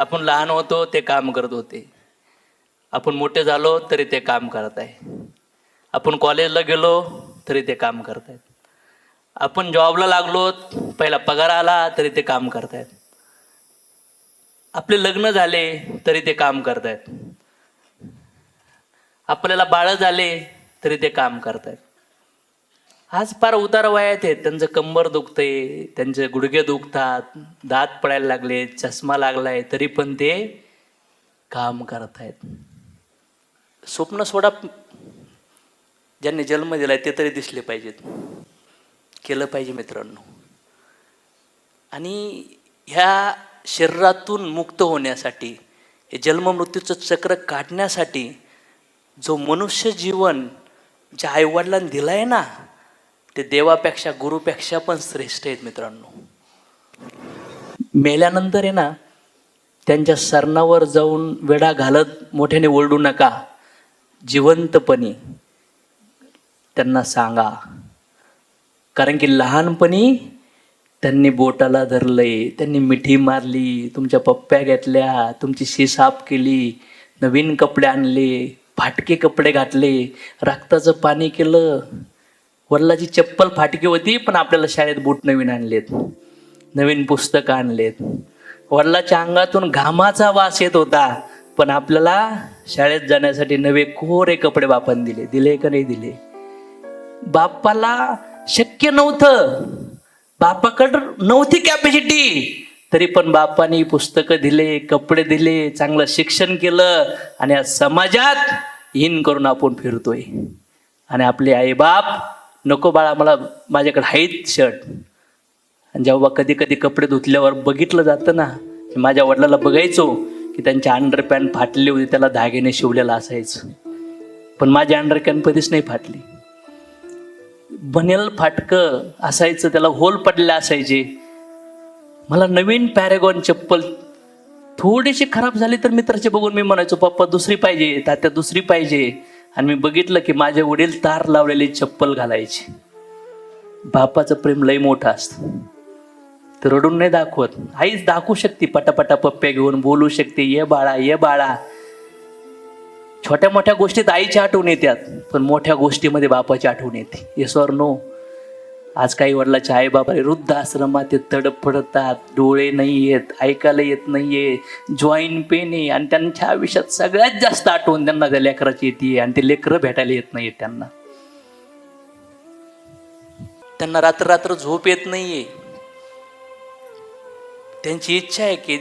आपण लहान होतो ते काम करत होते. आपण मोठे झालो तरी ते काम करत आहे. आपण कॉलेजला गेलो तरी ते काम करत आहेत. आपण जॉबला लागलो पहिला पगार आला तरी ते काम करतायत आपले लग्न झाले तरी ते काम करतायत आपल्याला बाळ झाले तरी ते काम करतायत आज फार उतार वयात आहेत. त्यांचं कंबर दुखतंय त्यांचे गुडघे दुखतात दात पडायला लागले चष्मा लागलाय तरी पण ते काम करत आहेत स्वप्न सोडा. ज्यांनी जन्म दिलाय ते तरी दिसले पाहिजेत. केलं पाहिजे मित्रांनो. आणि ह्या शरीरातून मुक्त होण्यासाठी हे जन्ममृत्यूचं चक्र काढण्यासाठी जो मनुष्य जीवन ज्या आईवडिलांनी दिलं आहे ना ते देवापेक्षा गुरुपेक्षा पण श्रेष्ठ आहेत मित्रांनो. मेल्यानंतर आहे ना त्यांच्या सरणावर जाऊन वेढा घालत मोठ्याने ओरडू नका. जिवंतपणी त्यांना सांगा. कारण की लहानपणी त्यांनी बोटाला धरलंय त्यांनी मिठी मारली तुमच्या पप्प्या घेतल्या तुमची शी साफ केली नवीन कपडे आणले फाटके कपडे घातले रक्ताचं पाणी केलं. वडिलाची चप्पल फाटकी होती पण आपल्याला शाळेत बूट नवीन आणलेत नवीन पुस्तकं आणलेत. वडिलाच्या अंगातून घामाचा वास येत होता पण आपल्याला शाळेत जाण्यासाठी नवे कोरे कपडे बापाने दिले. दिले का नाही दिले? बापाला शक्य नव्हतं. बापाकडं नव्हती कॅपॅसिटी तरी पण बापानी पुस्तकं दिले कपडे दिले चांगलं शिक्षण केलं आणि आज समाजात इन करून आपण फिरतोय. आणि आपले आईबाप नको बाळा मला माझ्याकडे आहेत शर्ट आणि जेव्हा कधी कधी कपडे धुतल्यावर बघितलं जातं ना माझ्या वडिलाला बघायचो की त्यांचे अंडर पॅन्ट फाटली होती त्याला धाग्याने शिवलेला असायचं. पण माझी अंडर पॅन्ट कधीच नाही फाटली. बनेल फाटकं असायचं त्याला होल पडले असायचे. मला नवीन पॅरेगॉन चप्पल थोडीशी खराब झाली तर मित्राचे बघून मी म्हणायचो पप्पा दुसरी पाहिजे तात्या दुसरी पाहिजे. आणि मी बघितलं की माझे वडील तार लावलेली चप्पल घालायचे. बापाचं प्रेम लय मोठं असतं. तर रडून नाही दाखवत. आईच दाखवू शकते पटापटा पप्प्या घेऊन बोलू शकते ये बाळा ये बाळा. छोट्या मोठ्या गोष्टीत आईची आठवण येतात पण मोठ्या गोष्टीमध्ये बापाची आठवण येते. येस ऑर नो आज काही वडिलाचे आई बाबा वृद्ध आश्रमात ते तडफडतात डोळे नाही येत ऐकायला येत नाहीये जॉईन पेन आहे. आणि त्यांच्या आयुष्यात सगळ्यात जास्त आठवण त्यांना त्या लेकराची येते आणि ते लेकरं भेटायला येत नाहीये त्यांना. त्यांना रात्र रात्र झोप येत नाहीये. त्यांची इच्छा आहे की